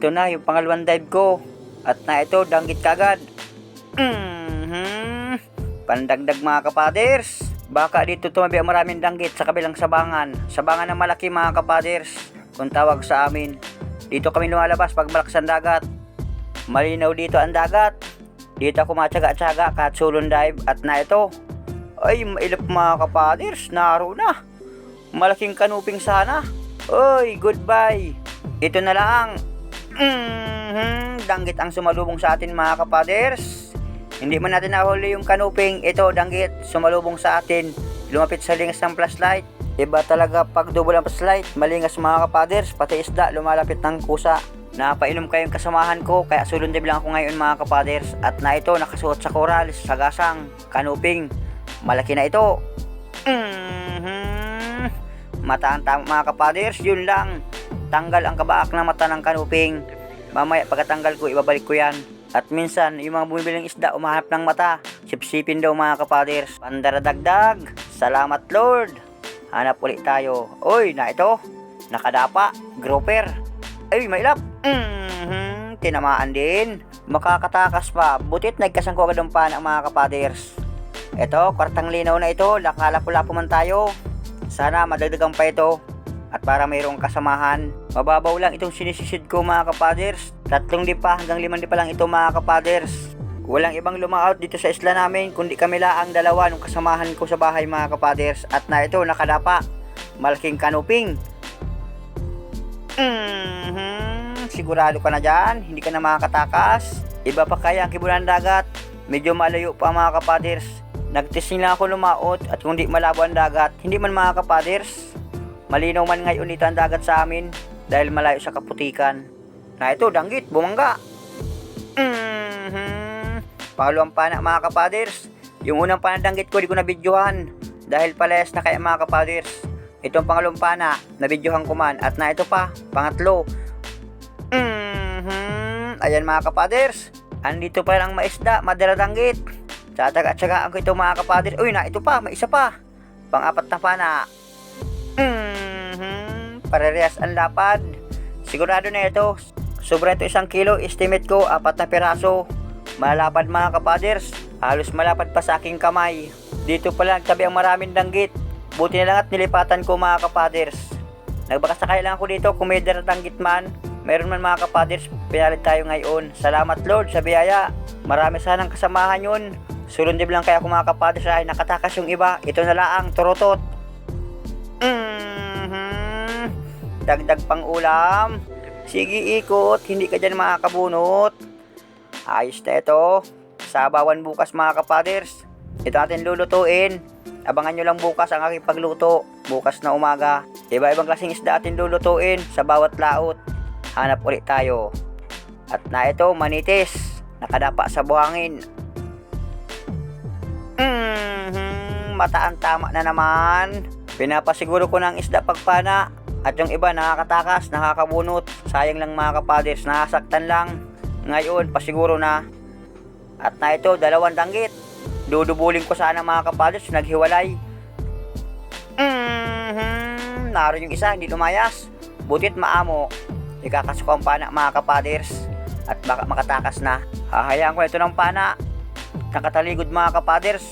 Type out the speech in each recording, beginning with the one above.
Ito na yung pangalawang dive ko. At na ito, danggit kagad. Mhm. Pandagdag mga kapaders. Baka dito tumabi ang maraming danggit sa kabilang sabangan. Sabangan ng malaki mga kapaders. Kung tawag sa amin. Dito kami lumalabas pag malakas ang dagat. Malinaw dito ang dagat. Dito ako matyaga-tyaga kahit sulon dive at na ito. Ay, mailap mga kapaders. Naro na. Malaking kanuping sana. Oy, goodbye. Ito na lang. Mhm, danggit ang sumalubong sa atin mga kapaders. Hindi man natin nahuli yung kanuping, ito danggit, sumalubong sa atin. Lumapit sa lingas ng flashlight. Iba talaga pag double ang flashlight, malingas mga kapaders, pati isda lumalapit ng kusa. Napainom kayong kasamahan ko, kaya sulundib lang ako ngayon mga kapaders. At na ito, nakasuot sa coral, sa gasang, kanuping. Malaki na ito. Mhm. Mata ang tama mga kapaders, yun lang. Tanggal ang kabaak ng mata ng kanuping. Mamaya pagkatanggal ko, ibabalik ko yan. At minsan, yung mga bumibiling isda, umahanap ng mata. Sipsipin daw mga kapaders. Pandaradagdag. Salamat Lord. Hanap ulit tayo. Oy, na ito. Nakadapa. Grouper. Ay, mailap. Mhm. Tinamaan din. Makakatakas pa. Butit nagkasang ko agad ang pan mga kapaders. Ito, kwartang linaw na ito. Lakalapo-lapo man tayo. Sana madagdagan pa ito. At para mayroong kasamahan, mababaw lang itong sinisisid ko mga kapaders. Tatlong lipa hanggang limang lipa lang ito mga kapaders. Walang ibang lumaot dito sa isla namin kundi kami ang dalawa nung kasamahan ko sa bahay mga kapaders. At na ito nakadapa. Malaking kanuping. Mhm, sigurado ka na dyan, hindi ka na makakatakas. Iba pa kaya ang kibulan dagat. Medyo malayo pa mga kapaders. Nagtesting lang ako lumaot at kung di malabo ang dagat, hindi man mga kapaders. Malinaw man ngayon dito ang dagat sa amin dahil malayo sa kaputikan. Na ito, danggit, bumangga. Mhm. Pangalawang pana mga kapaders. Yung unang pandanggit ko, di ko nabidyohan. Dahil palayas na kaya mga kapaders. Itong pangalawang pana, nabidyohan ko man. At na ito pa, pangatlo. Mhm. Ayan mga kapaders. Andito pa lang maisda, madaradanggit. Tsatsaga-tsagaan ko ito mga kapaders. Uy, na ito pa, may isa pa. Pangapat na pana. Mhm. Parehas ang lapad. Sigurado na ito. Sobra ito isang kilo. Estimate ko, apat na piraso. Malapad mga kapaders. Halos malapad pa sa aking kamay. Dito pala nagtabi ang maraming danggit. Buti na lang at nilipatan ko mga kapaders. Nagbakasakay lang ako dito kung may daradanggit man. Meron man mga kapaders, pinalit tayo ngayon. Salamat Lord sa biyaya. Marami sanang kasamahan yun. Sulundib lang kaya ako mga kapaders ay nakatakas yung iba. Ito na lang, turutot. Mhm. Dagdag pang ulam. Sige ikot, hindi ka dyan makakabunot. Ayos na ito. Sabawan bukas mga kapaders. Ito atin lulutuin. Abangan nyo lang bukas ang aking pagluto. Bukas na umaga. Iba-ibang klaseng isda atin lulutuin sa bawat laot. Hanap ulit tayo. At na ito, manitis. Nakadapa sa buhangin. Mhm, mataan tama na naman. Pinapasiguro ko ng isda pagpana. At yung iba nakakatakas, nakakabunot. Sayang lang mga kapaders, nakasaktan lang. Ngayon, pasiguro na. At na ito, dalawang danggit. Dudubulin ko sana mga kapaders, naghiwalay. Mhm, naroon yung isa, hindi lumayas. Butit maamo. Ikakasok ang pana mga kapaders. At baka makatakas na. Hahayaan ko ito ng pana. Nakataligod mga kapaders.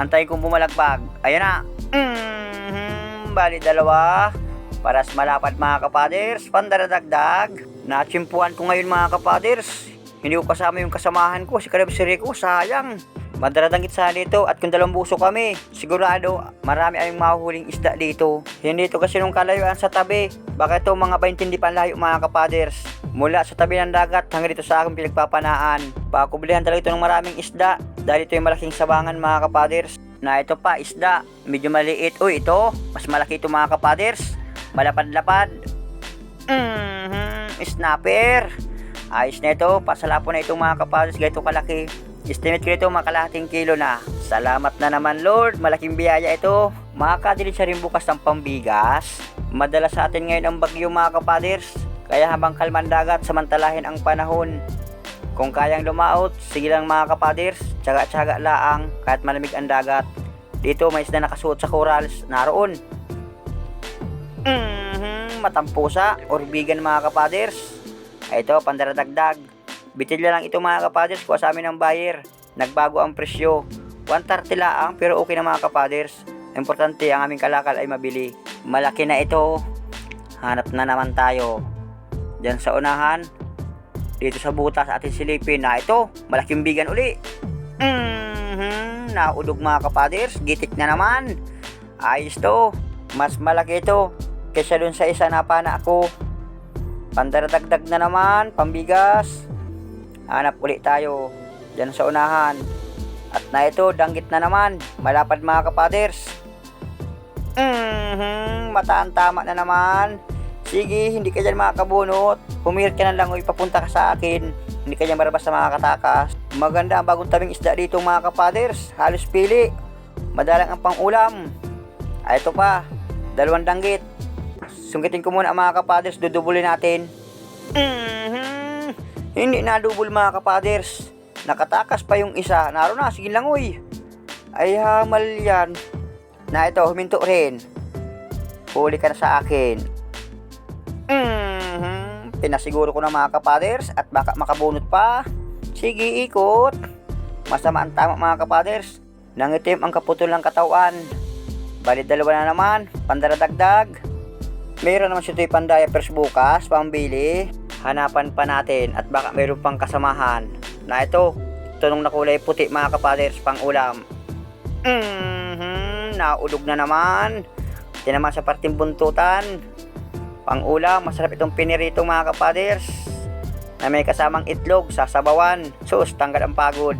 Antayin kong bumalagbag. Ayan na. Mhm, bali dalawa. Paras malapad mga kapaders. Pandaradagdag. Natsimpuan ko ngayon mga kapaders. Hindi ko kasama yung kasamahan ko. Si Kaleb Sirico, sayang. Madaradangit sana dito at kung dalawang buso kami, sigurado marami ayong mahuhuling isda dito. Hindi ito kasi nung kalayuan sa tabi. Baka ito mga 20 hindi pa layo mga kapaders. Mula sa tabi ng dagat hanggang dito sa aking pinagpapanaan. Pakubilihan talaga ito ng maraming isda dahil ito yung malaking sabangan mga kapaders. Na ito pa, isda. Medyo maliit. Uy, ito. Mas malaki ito mga kapaders. Malapad-lapad. Mhm, snapper. Ayos na ito. Pasalapo na itong mga kapaders. Ganito kalaki. Estimate ko ito mga kalahating kilo na. Salamat na naman Lord, malaking biyaya ito. Makakadilig siya rin bukas ng pambigas. Madala sa atin ngayon ang bagyo mga kapaders. Kaya habang kalman dagat, samantalahin ang panahon. Kung kayang lumaot, sige lang mga kapaders. Tsaga-tsaga laang kahit malamig ang dagat. Dito may isda nakasuot sa corals. Naroon. Mhm, matampusa or bigan mga kapaders. Ito, pandaradagdag. Bitilya lang ito mga kapaders, kuha sa amin ng buyer. Nagbago ang presyo. 130 lang pero okay na mga kapaders. Importante ang aming kalakal ay mabili. Malaki na ito. Hanap na naman tayo. Diyan sa unahan. Dito sa butas atin silipin na ito. Malaking bigan uli. Mhm, naudog mga kapaders. Gitik na naman. Ayos to. Mas malaki ito. Kaysa dun sa isa na pana ako. Pandaradagdag na naman. Pambigas. Hanap ulit tayo. Diyan sa unahan. At na ito, danggit na naman. Malapad mga kapaders. Mhm, mataan tama na naman. Sige, hindi ka dyan makakabunot. Pumirit ka na lang o ipapunta ka sa akin. Hindi ka dyan marabas sa mga katakas. Maganda ang bagong tabing isda dito mga kapaders. Halos pili. Madalang ang pang-ulam. Ay, ito pa. Dalawang danggit. Sungkitin ko muna mga kapaders. Dudubulin natin. Mhm. Hindi na dubol mga kapaders. Nakatakas pa yung isa. Naro na, sige lang uy. Ay hamal yan. Na ito, huminto rin. Huli ka na sa akin. Mhm. Pinasiguro ko na mga kapaders at baka makabunot pa. Sige, ikot. Masama ang tama mga kapaders. Nangitim ang kaputol ng katawan. Bali dalawa na naman, pandaradagdag. Mayroon naman si Toy Pandaya Pers bukas, pambili. Hanapan pa natin at baka mayroon pang kasamahan. Na ito, tunong na kulay puti mga kapaders, pang ulam. Mhm, naulog na naman. Ito naman sa parting buntutan. Pang ulam, masarap itong pinirito mga kapaders. Na may kasamang itlog, sasabawan. Sus, tanggal ang pagod.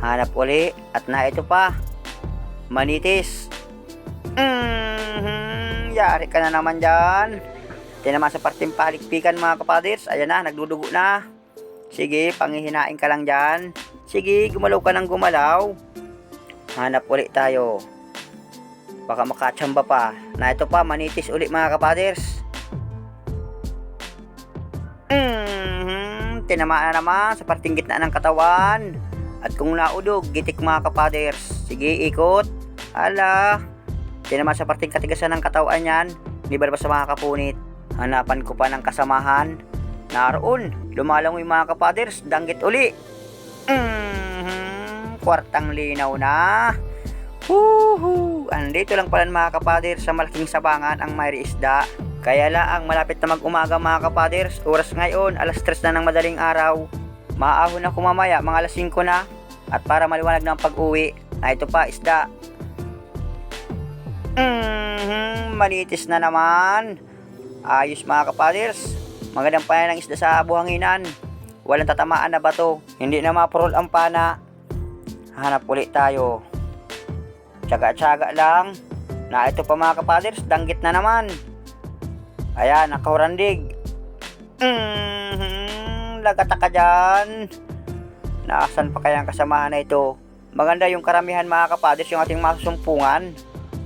Hanap uli. At na ito pa. Manitis. Mhm, yari ka na naman dyan. Ito naman sa parting palikpikan mga kapaders. Ayan na, nagdudugo na. Sige, pangihinain ka lang dyan. Sige, gumalaw ka ng gumalaw. Hanap ulit tayo. Baka makatsamba pa. Na ito pa, manitis ulit mga kapaders. Mhm, tinamaan na naman sa parting gitna ng katawan. At kung naudog, gitik mga kapaders. Sige, ikot. Ala. Tinamaan sa parting katigasan ng katawan yan. Hindi ba sa mga kapunit? Hanapan ko pa ng kasamahan. Naroon, lumalangoy mga kapaders, danggit uli. Mhm, kwartang linaw na. Woohoo! Andito lang pala mga kapaders sa malaking sabangan ang mayri isda. Kaya laang malapit na mag-umaga mga kapaders, oras ngayon, alas 3 na ng madaling araw. Maahon ako mamaya, mga alas 5 na. At para maliwanag na ang pag-uwi, na ito pa, isda. Mhm, manitis na naman. Ayos mga kapaders. Magandang pana ng isda sa buhanginan. Walang tatamaan na bato. Hindi na mapurol ang pana. Hanap ulit tayo. Tsaga-tsaga lang. Na ito pa mga kapaders, danggit na naman. Ayan, nakahurandig. Mhm, lagata ka dyan. Naasan pa kaya ang kasamahan na ito? Maganda yung karamihan mga kapaders yung ating masusumpungan.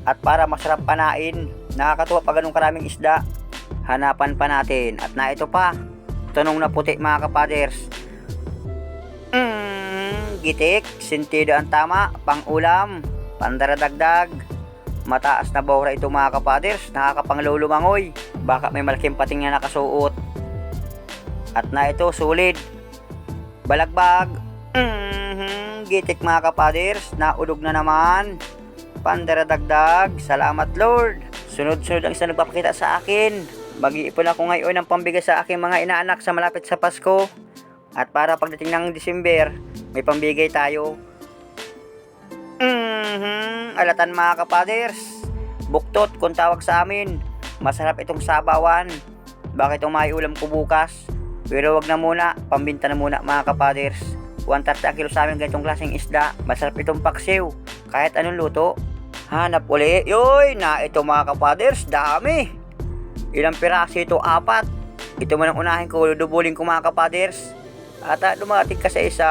At para masarap panain, nakakatuwa pa ganun karaming isda. Hanapan pa natin. At na ito pa. Tunong na puti mga kapaders. Mm, gitik, sentido ang tama, pang ulam, pandaradagdag. Mataas na bawra ito mga kapaders, nakakapanglulumangoy. Baka may malaking pating na nakasuot. At na ito, sulit. Balagbag. Mhm, gitik mga kapaders, naulog na naman. Pandaradagdag, salamat Lord. Sunod-sunod ang isa nagpapakita sa akin. Mag-iipon ako ngayon ng pambigas sa aking mga inaanak sa malapit sa Pasko. At para pagdating ng December, may pambigay tayo. Mhm, alatan mga kapaders. Buktot kung tawag sa amin. Masarap itong sabawan. Bakit itong ulam ko bukas? Pero wag na muna, pambinta na muna mga kapaders. 130 ang kilo sa amin ganitong klaseng isda. Masarap itong paksiw. Kahit anong luto. Hanap uli. Yoy, na ito mga kapaders, dami. Ilang piraso ito? Apat. Ito man ang unahin ko, dudubulin ko mga kapaders. At ah, dumating ka sa isa,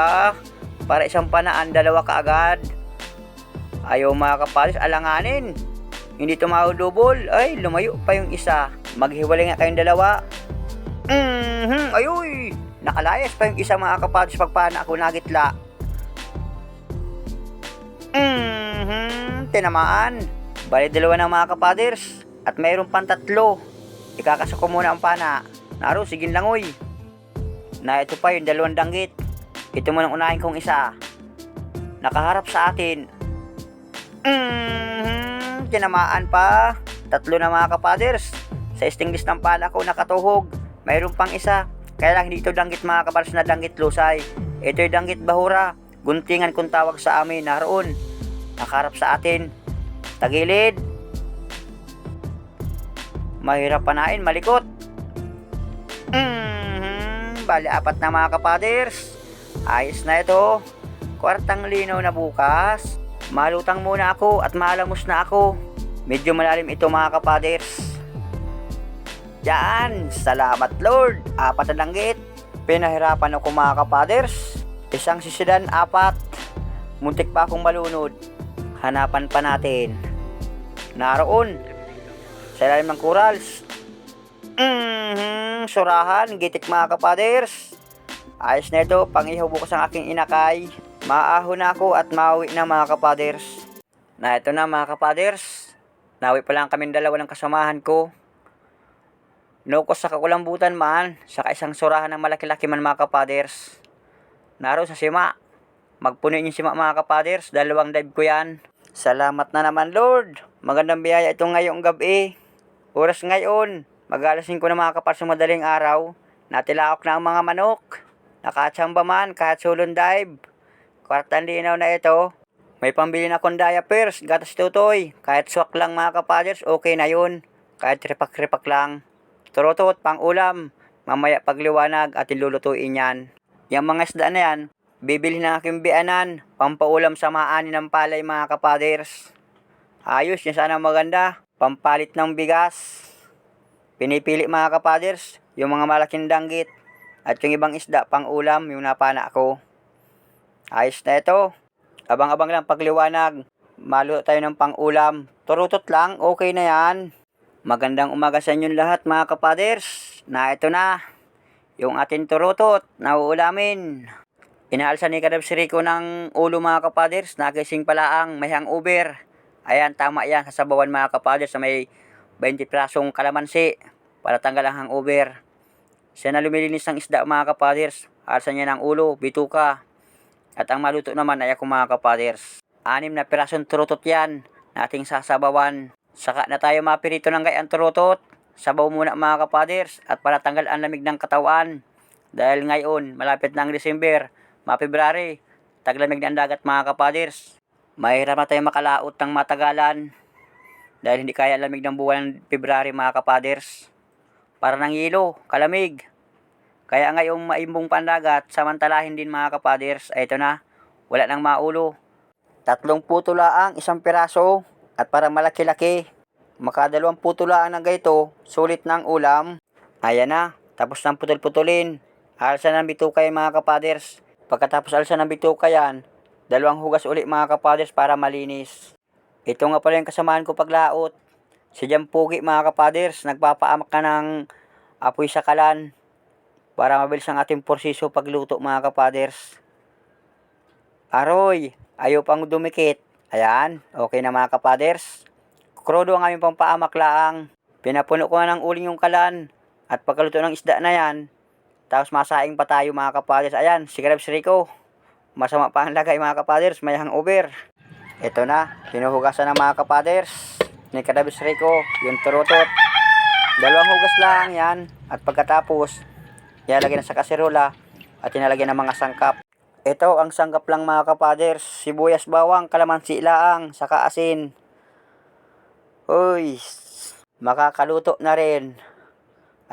para isang panaan, dalawa ka agad. Ayaw mga kapaders, alanganin. Hindi tumahudubol. Ay, lumayo pa yung isa. Maghiwalay nga kayong dalawa. Mhm, ayoy. Nakalayas pa yung isa mga kapaders pagpana ako nagitla. Mhm, tinamaan. Bali dalawa ng mga kapaders. At mayroon pang tatlo. Ikakasa ko muna ang pana. Naro, sigin langoy. Na ito pa yung dalawang danggit. Ito mo nang unahin kong isa. Nakaharap sa atin. Mm, tinamaan pa. Tatlo na mga kapaders. Sa stingless ng pala ko nakatuhog. Mayroon pang isa. Kaya lang hindi ito danggit mga kapaders na danggit lusay. Ito yung danggit bahura. Guntingan kung tawag sa amin. Naroon. Nakaharap sa atin. Tagilid. Mahirap panain, malikot. Mm, bali apat na mga kapaders. Ayos na ito. Kwartang linaw na bukas. Malutang muna ako at malamos na ako. Medyo malalim ito mga kapaders. Yan, salamat Lord. Apat na langgit. Pinahirapan ako mga kapaders. Isang sisidan, apat. Muntik pa akong malunod. Hanapan pa natin. Naroon. Sa ilalim ng corals. Mhm, surahan, gitik mga kapaders. Ayos na ito, pangihaw ang aking inakay. Maaho na ako at mauwi na mga kapaders. Na ito na mga kapaders. Nawi pa lang kami dalawa ng kasamahan ko. Nukos sa kakulambutan man, saka isang surahan ng malaki-laki man mga kapaders. Naro sa sima. Magpunin yung sima mga kapaders, dalawang dive ko yan. Salamat na naman Lord. Magandang biyaya ito ngayong gabi. Oras ngayon, mag-alasin ko na mga kapaders sa madaling araw. Natilaok na ang mga manok. Nakatsamba man kahit sulon dive. Kwartan linaw na ito. May pambili na akong diapers, gatas tutoy. Kahit swak lang mga kapaders, okay na yun. Kahit ripak-ripak lang. Turutot, pang ulam. Mamaya pagliwanag at ilulutuin yan. Yung mga isda na yan, bibili ng aking bianan. Pampaulam sa maani ng palay mga kapaders. Ayos, yan sana maganda. Pampalit ng bigas. Pinipili mga kapaders, yung mga malaking danggit. At yung ibang isda, pang ulam, yung napana ko. Ayos na ito. Abang-abang lang pagliwanag. Maluto tayo ng pang-ulam. Turutot lang, okay na yan. Magandang umaga sa inyong lahat mga kapaders. Na ito na. Yung ating turutot na uulamin. Inaalsa ni Kadab si ng ulo mga kapaders. Nagising pala ang may hangover. Ayan, tama yan. Sasabawan mga kapaders na may 20 pirasong kalamansi para tanggal ang hangover. Siya na lumilinis ng isda mga kapaders. Alsa niya ng ulo, bituka. At ang maluto naman ay ako mga kapaders. Anim na pirasong turutot yan na ating sasabawan. Saka na tayo mapirito ng gayang turutot. Sabaw muna mga kapaders at para tanggal ang lamig ng katawan. Dahil ngayon, malapit na ang December, ma-February, taglamig na ang dagat mga kapaders. Mahirap na tayo makalaot ng matagalan. Dahil hindi kaya lamig ng buwan ng February mga kapaders. Para ng yelo, kalamig. Kaya ngayong maimbong pandagat, samantalahin din mga kapaders, ay ito na, wala nang maulo. Tatlong puto laang, isang piraso, at para malaki-laki. Makadalawang puto laang ng gaito, sulit ng ulam. Ayan na, tapos ng putol-putulin. Alsa ng bitukay mga kapaders. Pagkatapos alsa ng bitukay yan, dalawang hugas uli mga kapaders para malinis. Ito nga pala yung kasamahan ko paglaot. Si Jampugi mga kapaders, nagpapaamak ka ng apoy sa kalan para mabilis ang ating porsiso pagluto mga kapaders. Aroy, ayaw pang dumikit. Ayan, okay na mga kapaders. Krudo ang aming pampaamak laang. Pinapuno ko na ng uling yung kalan. At pagkaluto ng isda na yan, tapos masaing pa tayo mga kapaders. Ayan, si Krabs Rico. Masama pa ang lagay mga kapaders, may hangover. Ito na, hinuhugasan ng mga kapaders. Ni Krabs Rico, yung turutot. Dalawang hugas lang yan. At pagkatapos, ilalagay na sa kaserola at inalagay ng mga sangkap. Ito ang sangkap lang mga kapaders. Sibuyas bawang, kalamansi laang, saka asin. Uy, makakaluto na rin.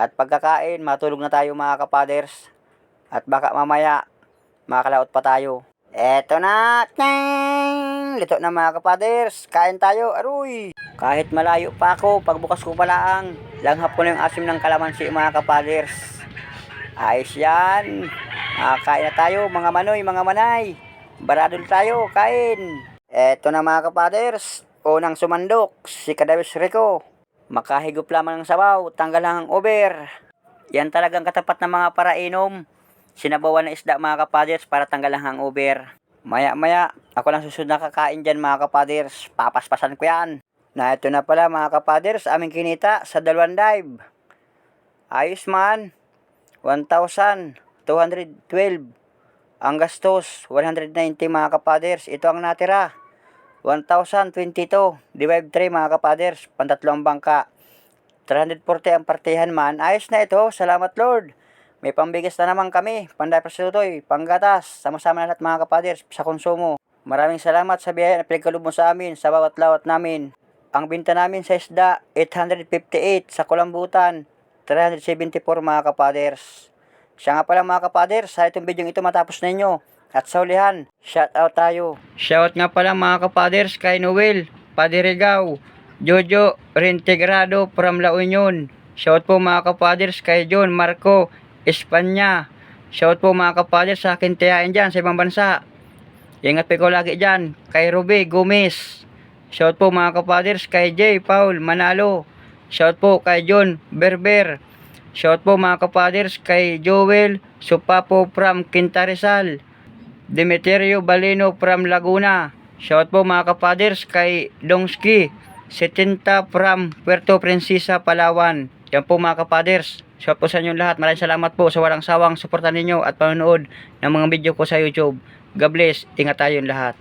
At pagkakain, matulog na tayo mga kapaders. At baka mamaya, makakalaot pa tayo. Eto na! Ting! Lito na mga kapaders. Kain tayo, aruy! Kahit malayo pa ako, pagbukas ko pala ang langhap ko na yung asim ng kalamansi mga kapaders. Ayos yan. Makakain na tayo, mga manoy, mga manay. Baradol tayo, kain. Eto na mga kapaders. Unang sumandok, si Kadawis Rico. Makahigop lamang ng sabaw, tanggal lang ang over. Yan talagang katapat ng mga parainom. Sinabawan na isda mga kapaders para tanggal ang hangover. Maya maya, ako lang susunod na kakain dyan mga kapaders. Papaspasan ko yan. Na ito na pala mga kapaders, aming kinita sa dalawang dive. Ayos man. 1,000. 212. Ang gastos, 190 mga kapaders. Ito ang natira. 1,022. Divide 3 mga kapaders. Pantatlong bangka. 340 ang partihan man. Ayos na ito. Salamat Lord. May pambigas na naman kami. Panday prasutoy, panggatas. Sama-sama na lahat mga kapaders sa konsumo. Maraming salamat sa biyaya na pinagkaloob mo sa amin sa bawat lawat namin. Ang binta namin sa isda, 858 sa kulambutan. 374 mga kapaders. Siya nga pala mga kapaders, sa itong video ito matapos ninyo. At sa shout out tayo. Shout nga pala mga kapaders kay Noel, Padirigaw, Jojo Reintegrado from La Union. Shout po mga kapaders kay John Marco Espanya. Shout po mga kapaders sa akin tiyain dyan sa ibang bansa. Ingat po ko lagi dyan. Kay Ruby Gomez. Shout po mga kapaders kay Jay Paul Manalo. Shout po kay John Berber. Shout po mga kapaders kay Joel Supapo from Quintarizal. Demeterio Baleno from Laguna. Shout po mga kapaders kay Dongski. 70 from Puerto Princesa, Palawan. Yan po mga kapaders. Shout po sa inyong lahat. Maraming salamat po sa walang sawang suporta ninyo at panonood ng mga video ko sa YouTube. God bless. Ingat tayong lahat.